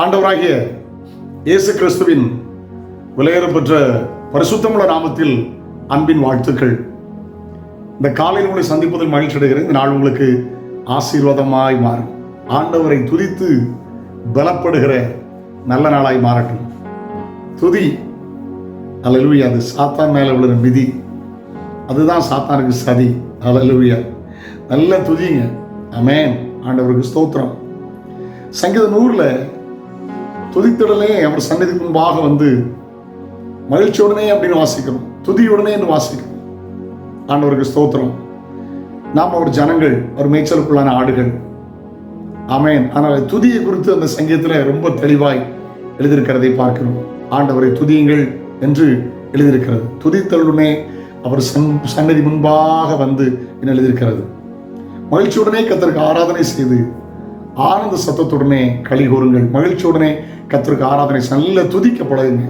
ஆண்டவராகிய இயேசு கிறிஸ்துவின் விலையேறப்பெற்ற பரிசுத்தமுள்ள நாமத்தில் அன்பின் வாழ்த்துக்கள். இந்த காலையில் உங்களை சந்திப்பதில் மகிழ்ச்சி அடைகிறேன். இந்த நாள் உங்களுக்கு ஆசீர்வாதமாய் மாறும். ஆண்டவரை துதித்து பலப்படுகிற நல்ல நாளாய் மாறட்டும். துதி அலலுவியா அது சாத்தான் மேலே விழுற மிதி. அதுதான் சாத்தானுக்கு சதி. அலலுவியா நல்ல துதிங்க. அமேன் ஆண்டவருக்கு ஸ்தோத்திரம். சங்கீத நூறில் துதித்திடலே அவர் சன்னதிக்கு முன்பாக வந்து மகிழ்ச்சியுடனே அப்படின்னு வாசிக்கணும். துதியுடனே என்று வாசிக்கணும். ஆண்டவருக்கு ஸ்தோத்திரம். நாம் அவர் ஜனங்கள் அவர் மேய்ச்சலுக்குள்ளான ஆடுகள். ஆமேன். ஆனால் துதியை குறித்து அந்த சங்கீதத்தில் ரொம்ப தெளிவாய் எழுதியிருக்கிறதை பார்க்கிறோம். ஆண்டவரை துதியுங்கள் என்று எழுதியிருக்கிறது. துதித்தலுடனே அவர் சன் சன்னதி முன்பாக வந்து என்று எழுதியிருக்கிறது? மகிழ்ச்சியுடனே கத்தருக்கு ஆராதனை செய்து ஆனந்த சத்தத்துடனே களி கூறுங்கள் மகிழ்ச்சியுடனே கத்தருக்கு ஆராதனை செய்து நல்ல துதிக்கப்படாதுங்க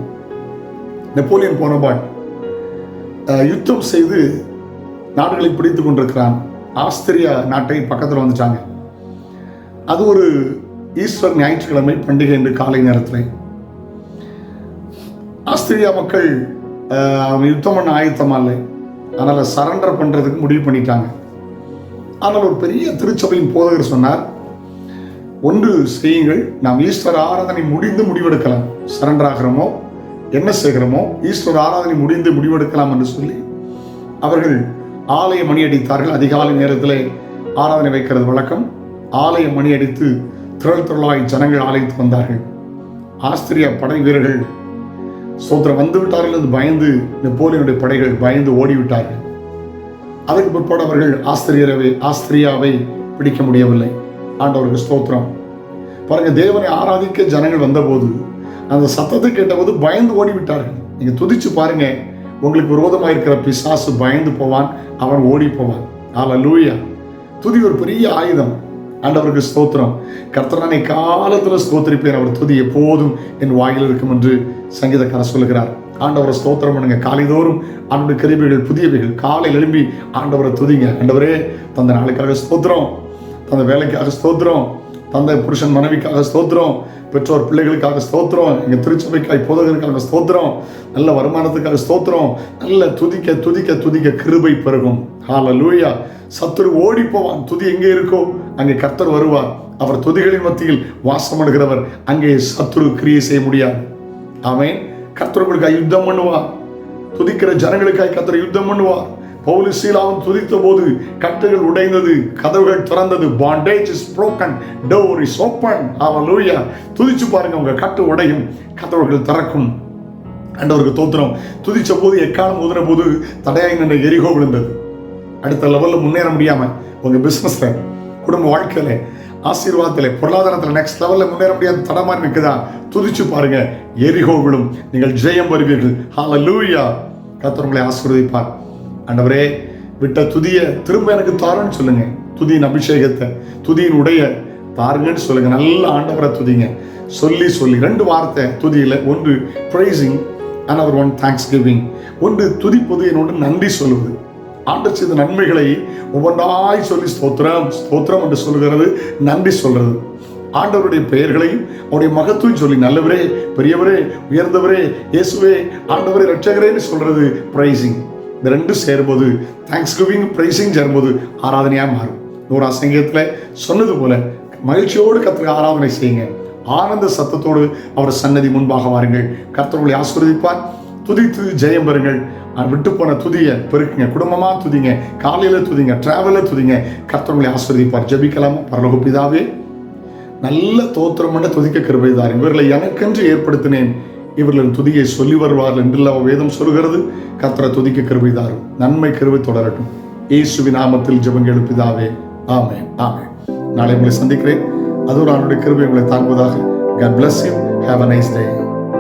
நெப்போலியன் போனபாட் யுத்தம் செய்து நாடுகளை பிடித்து கொண்டிருக்கிறான். ஆஸ்திரியா நாட்டை பக்கத்தில் வந்துட்டாங்க. அது ஒரு ஈஸ்வர் ஞாயிற்றுக்கிழமை பண்டிகை என்று காலை நேரத்தில். ஆஸ்திரியா மக்கள் யுத்தம் பண்ண ஆயத்தமா இல்லை. அதனால் சரண்டர் பண்ணுறதுக்கு முடிவு பண்ணிட்டாங்க. ஆனால் ஒரு பெரிய திருச்சபையின் போதகர் சொன்னார் ஒன்று செய்யுங்கள். நாம் ஈஸ்வர ஆராதனை முடிந்து முடிவெடுக்கலாம். சரண்டர் ஆகிறோமோ என்ன செய்கிறோமோ? ஈஸ்வர ஆராதனை முடிந்து முடிவெடுக்கலாம் என்று சொல்லி அவர்கள் ஆலய மணி அடித்தார்கள். அதிகாலை நேரத்தில் ஆராதனை வைக்கிறது வழக்கம். ஆலய மணி அடித்து திரள் திரளாய் ஜனங்கள் ஆலயத்துக்கு வந்தார்கள். ஆஸ்திரியா படை வீரர்கள் சோத்திரம் வந்து விட்டார்கள் என்று பயந்து நெப்போலியனுடைய படைகள் பயந்து ஓடிவிட்டார்கள். அதற்கு பிற்பாடு அவர்கள் ஆஸ்திரியரவை ஆஸ்திரியாவை பிடிக்க முடியவில்லை. ஆண்டவருக்கு ஸ்தோத்திரம். பாருங்க தேவனை ஆராதிக்க ஜனங்கள் வந்தபோது அந்த சத்தத்தை கேட்டபோது பயந்து ஓடி விட்டார்கள் நீங்க துதிச்சு பாருங்க உங்களுக்கு விரோதமாக இருக்கிற பிசாசு பயந்து போவான் அவன் ஓடி போவான். ஆல லூயா துதி ஒரு பெரிய ஆயுதம். ஆண்டவருக்கு ஸ்தோத்திரம். கர்த்தரனை காலத்தில் ஸ்தோத்திரிப்பேன்? அவர் துதி எப்போதும் என் வாயில் இருக்கும் என்று சங்கீதக்காரர் சொல்லுகிறார். ஆண்டவரை ஸ்தோத்திரம் பண்ணுங்க. காலைதோறும் ஆண்டு கிருபிகள் புதியவைகள். காலை எழும்பி ஆண்டவரை துதிங்க. ஆண்டவரே தந்த நாளுக்காக ஸ்தோத்திரம். அந்த வேலைக்காக ஸ்தோத்திரம். தந்தை புருஷன் மனைவிக்காக ஸ்தோத்திரம். பெற்றோர் பிள்ளைகளுக்காக ஸ்தோத்திரம். எங்கள் திருச்சபைக்காய் போதகருக்காக ஸ்தோத்திரம். நல்ல வருமானத்துக்காக ஸ்தோத்திரம். நல்ல துதிக்க துதிக்க துதிக்க கிருபை பெருகும். ஹால லூயா சத்துரு ஓடி போவான். துதி எங்கே இருக்கோ அங்கே கர்த்தர் வருவார். அவர் துதிகளின் மத்தியில் வாசமடுகிறவர். அங்கே சத்துரு கிரியை செய்ய முடியாது. அவன் கர்த்தர்களுக்காக யுத்தம் பண்ணுவார். துதிக்கிற ஜனங்களுக்காய் கர்த்தர் யுத்தம் பண்ணுவார். பவுலு சீலாவும் துதித்த போது கட்டுகள் உடைந்தது கதவுகள் திறந்தது bandage is broken door is open ஹalleluya துதிச்சு பாருங்க உங்க கட்டு உடையும் கதவுகள் திறக்கும். ஆண்டவருக்கு தோத்திரம். துதிச்ச போது எக்காலம் ஊதுன போது தடையாய் நின்ற எரிகோ விழுந்தது. அடுத்த லெவலில் முன்னேற முடியாம உங்க பிசினஸ்ல குடும்ப வாழ்க்கையில ஆசீர்வாதத்தில் பொருளாதாரத்துல நெக்ஸ்ட் லெவலில் முன்னேற முடியாத தடமா நிற்குதா துதிச்சு பாருங்க எரிகோ விழும். நீங்கள் ஜெயம் வருவீர்கள் ஹால லூயா உங்களை ஆசீர்வதிப்பார். ஆண்டவரே விட்ட துதியை திரும்ப எனக்கு தாரன்னு சொல்லுங்க. துதியின் அபிஷேகத்தை துதியின் உடைய தாருங்கன்னு சொல்லுங்க. நல்ல ஆண்டவரை துதிங்க. சொல்லி சொல்லி ரெண்டு வார்த்தை துதியில. ஒன்று praising and one thanksgiving ஒன்று துதிப்பது என்னோட நன்றி சொல்லுவது ஆண்டு செய்த நன்மைகளை ஒவ்வொன்றாய் சொல்லி ஸ்தோத்திரம். ஸ்தோத்திரம் என்று சொல்கிறது நன்றி சொல்றது. ஆண்டவருடைய பெயர்களையும் அவருடைய மகத்துவம் சொல்லி நல்லவரே பெரியவரே உயர்ந்தவரே இயேசுவே ஆண்டவரே ரட்சகரேன்னு சொல்றது பிரைசிங் இந்த ரெண்டும் சேரும்போது தேங்க்ஸ் கிவிங் ப்ரைஸிங் சேரும்போது ஆராதனையாக மாறும். நூறு அசங்கத்தில் சொன்னது போல மகிழ்ச்சியோடு கத்திர ஆராதனை செய்யுங்க. ஆனந்த சத்தத்தோடு அவர் சன்னதி முன்பாக வாருங்கள். கர்த்தர்களை ஆஸ்வதிப்பார் துதித்து ஜெயம் பெறுங்கள். விட்டு போன துதிய பெருக்குங்க. குடும்பமா துதிங்க. காலையில துதிங்க. டிராவல துதிங்க. கர்த்தவங்களை ஆஸ்வதிப்பார் ஜபிக்கலாமா? பரலோக பிதாவே நல்ல தோத்திரம் பண்ண துதிக்க கிருபைதார் இவர்களை எனக்கென்று ஏற்படுத்தினேன். இவர்களின் துதியை சொல்லி வருவார்கள் என்றெல்லாம் வேதம் சொல்கிறது. கர்த்தரை துதிக்க கிருபைதார் நன்மை கிருபை தொடரட்டும். இயேசுவி நாமத்தில் ஜெபங்கள் எழுப்பிதாவே. ஆமே ஆமே நாளை உங்களை சந்திக்கிறேன். அதுவும் அவனுடைய கிருபை உங்களை தாங்குவதாக. God bless you. Have a nice day.